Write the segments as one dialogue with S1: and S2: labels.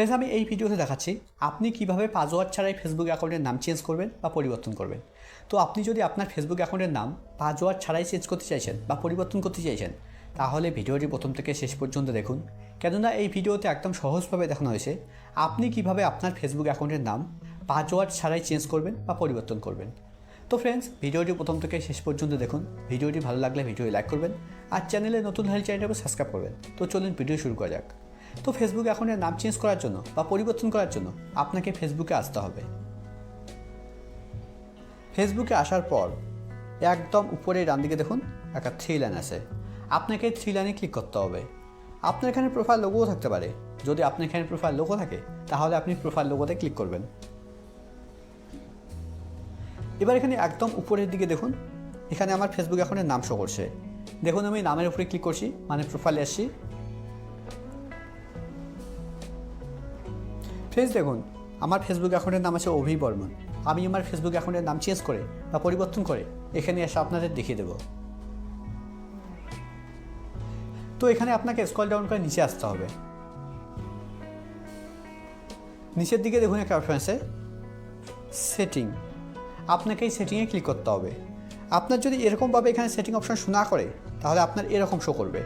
S1: Friends আমি এই ভিডিওতে দেখাচ্ছি আপনি কীভাবে পাসওয়ার্ড ছাড়াই ফেসবুক অ্যাকাউন্টের নাম চেঞ্জ করবেন বা পরিবর্তন করবেন। তো আপনি যদি আপনার ফেসবুক অ্যাকাউন্টের নাম পাসওয়ার্ড ছাড়াই চেঞ্জ করতে চাইছেন বা পরিবর্তন করতে চাইছেন, তাহলে ভিডিওটি প্রথম থেকে শেষ পর্যন্ত দেখুন। কেননা এই ভিডিওতে একদম সহজভাবে দেখানো হয়েছে আপনি কীভাবে আপনার ফেসবুক অ্যাকাউন্টের নাম পাসওয়ার্ড ছাড়াই চেঞ্জ করবেন বা পরিবর্তন করবেন। তো ফ্রেন্ডস ভিডিওটি প্রথম থেকে শেষ পর্যন্ত দেখুন। ভিডিওটি ভালো লাগলে ভিডিওটি লাইক করবেন আর চ্যানেলে নতুন হলে চ্যানেলটাকে সাবস্ক্রাইব করবেন। তো চলুন ভিডিও শুরু করা যাক। তো ফেসবুক অ্যাকাউন্টের নাম চেঞ্জ করার জন্য বা পরিবর্তন করার জন্য আপনাকে ফেসবুকে আসতে হবে। ফেসবুকে আসার পর একদম উপরে ডান দিকে দেখুন একটা থ্রি লাইন আছে। আপনাকে থ্রি লাইনে ক্লিক করতে হবে। আপনার এখানে প্রোফাইল লোগোও থাকতে পারে। যদি আপনার এখানে প্রোফাইল লোগো থাকে, তাহলে আপনি প্রোফাইল লোগোতে ক্লিক করবেন। এবার এখানে একদম উপরের দিকে দেখুন, এখানে আমার ফেসবুক অ্যাকাউন্টের নাম শো করছে। দেখুন আমি নামের উপরে ক্লিক করছি মানে প্রোফাইলে আসছি। ফ্রেন্ডস দেখুন, আমার ফেসবুক অ্যাকাউন্টের নাম আছে অভি বর্মন। আমি আমার ফেসবুক অ্যাকাউন্টের নাম চেঞ্জ করে বা পরিবর্তন করে এখানে এসে আপনাদের দেখিয়ে দেব। তো এখানে আপনাকে স্কল ডাউন করে নিচে আসতে হবে। নিচের দিকে দেখুন একটা অপশন আছে সেটিং আপনাকে এই সেটিংয়ে ক্লিক করতে হবে। আপনার যদি এরকমভাবে এখানে সেটিং অপশন শো না করে, তাহলে আপনার এরকম শো করবে।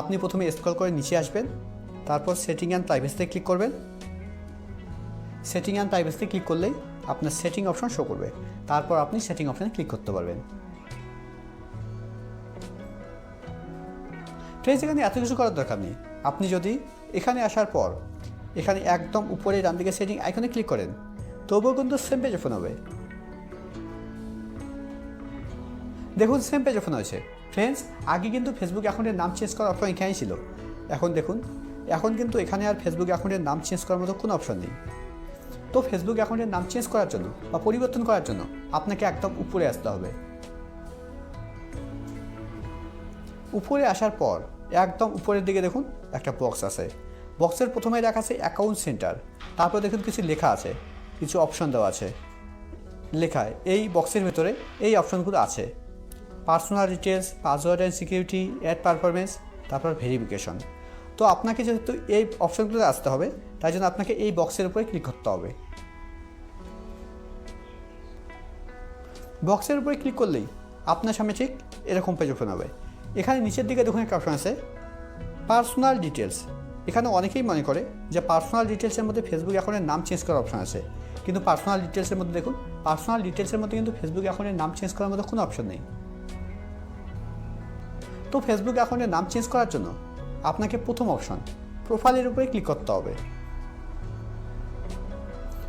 S1: আপনি প্রথমে স্ক্রল করে নিচে আসবেন, তারপর সেটিং অ্যান্ড প্রাইভেসিতে ক্লিক করবেন। সেটিং অ্যান্ড প্রাইভেসিতে ক্লিক করলেই আপনার সেটিং অপশন শো করবে। তারপর আপনি সেটিং অপশানে ক্লিক করতে পারবেন। ফ্রেন্ডস এখানে এত কিছু করার দরকার নেই। আপনি যদি এখানে আসার পর, এখানে একদম উপরে ডান দিকে সেটিং আইকনে ক্লিক করেন, তবুও কিন্তু সেম পেজ ওপেন হবে। দেখুন সেম পেজ ওপেন হয়েছে। ফ্রেন্ডস আগে কিন্তু ফেসবুক অ্যাকাউন্টের নাম চেঞ্জ করার অপশন এখানেই ছিল। এখন দেখুন, এখন কিন্তু এখানে আর ফেসবুক অ্যাকাউন্টের নাম চেঞ্জ করার মতো কোনো অপশন নেই। তো ফেসবুক অ্যাকাউন্টের নাম চেঞ্জ করার জন্য বা পরিবর্তন করার জন্য আপনাকে একদম উপরে আসতে হবে। উপরে আসার পর একদম উপরের দিকে দেখুন একটা বক্স আছে। বক্সের প্রথমে লেখা আছে অ্যাকাউন্ট সেন্টার তারপর দেখুন কিছু লেখা আছে, কিছু অপশন দেওয়া আছে। লেখায় এই বক্সের ভেতরে এই অপশনগুলো আছে। Personal details password and security add performance তারপর ভেরিফিকেশন তো আপনাকে যেহেতু এই অপশনগুলোতে আসতে হবে, তাই জন্য আপনাকে এই বক্সের উপরে ক্লিক করতে হবে। বক্সের উপরে ক্লিক করলেই আপনার সামনে ঠিক এরকম পেজ ওপেন হবে। এখানে নিচের দিকে দেখুন একটা অপশন আছে পার্সোনাল ডিটেলস এখানে অনেকেই মনে করে যে পার্সোনাল ডিটেলসের মধ্যে ফেসবুক অ্যাকাউন্টের নাম চেঞ্জ করার অপশন আছে। কিন্তু পার্সোনাল ডিটেলসের মধ্যে দেখুন পার্সোনাল ডিটেলসের মধ্যে কিন্তু ফেসবুক অ্যাকাউন্টের নাম চেঞ্জ করার মধ্যে কোনো অপশন নেই। তো ফেসবুক অ্যাকাউন্টের নাম চেঞ্জ করার জন্য আপনাকে প্রথম অপশন, প্রোফাইলের উপরে ক্লিক করতে হবে।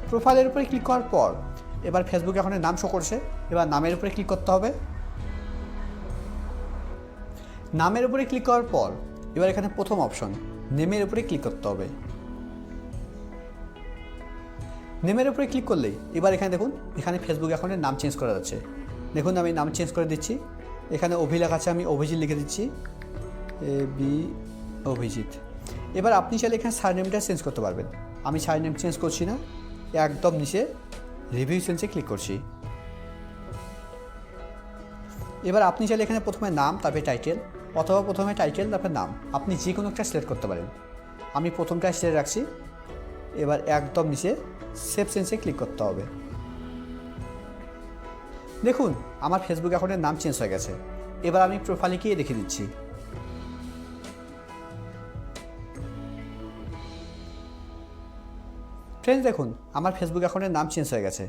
S1: প্রোফাইলের উপরে ক্লিক করার পর, এবার ফেসবুক অ্যাকাউন্টের নাম শো করছে, এবার নামের উপরে ক্লিক করতে হবে। নামের উপরে ক্লিক করার পর, এবার এখানে প্রথম অপশন, নেমের উপরে ক্লিক করতে হবে। নেমের উপরে ক্লিক করলেই, এবার এখানে দেখুন, এখানে ফেসবুক অ্যাকাউন্টের নাম চেঞ্জ করা যাচ্ছে। দেখুন, আমি নাম চেঞ্জ করে দিচ্ছি। এখানে অভি লেখা আছে, আমি অভিজিৎ লিখে দিচ্ছি। A, B Abhijit. এবার আপনি চাইলে এখানে সার নেমটা চেঞ্জ করতে পারবেন। আমি সার নেম চেঞ্জ করছি না, একদম নিচে রিভিউ চেঞ্জে ক্লিক করছি। এবার আপনি চাইলে এখানে প্রথমে নাম, তারপরে টাইটেল অথবা প্রথমে টাইটেল তারপরে নাম। আপনি যে কোনো একটা সিলেক্ট করতে পারেন। আমি প্রথমটা সিলেক্ট রাখছি। এবার একদম নিচে সেভ চেঞ্জে ক্লিক করতে হবে। দেখুন, আমার ফেসবুক অ্যাকাউন্টের নাম চেঞ্জ হয়ে গেছে। এবার আমি প্রোফাইলে গিয়ে দেখে দিচ্ছি। ফ্রেন্ডস দেখুন আমার ফেসবুক অ্যাকাউন্টের নাম চেঞ্জ হয়ে গেছে।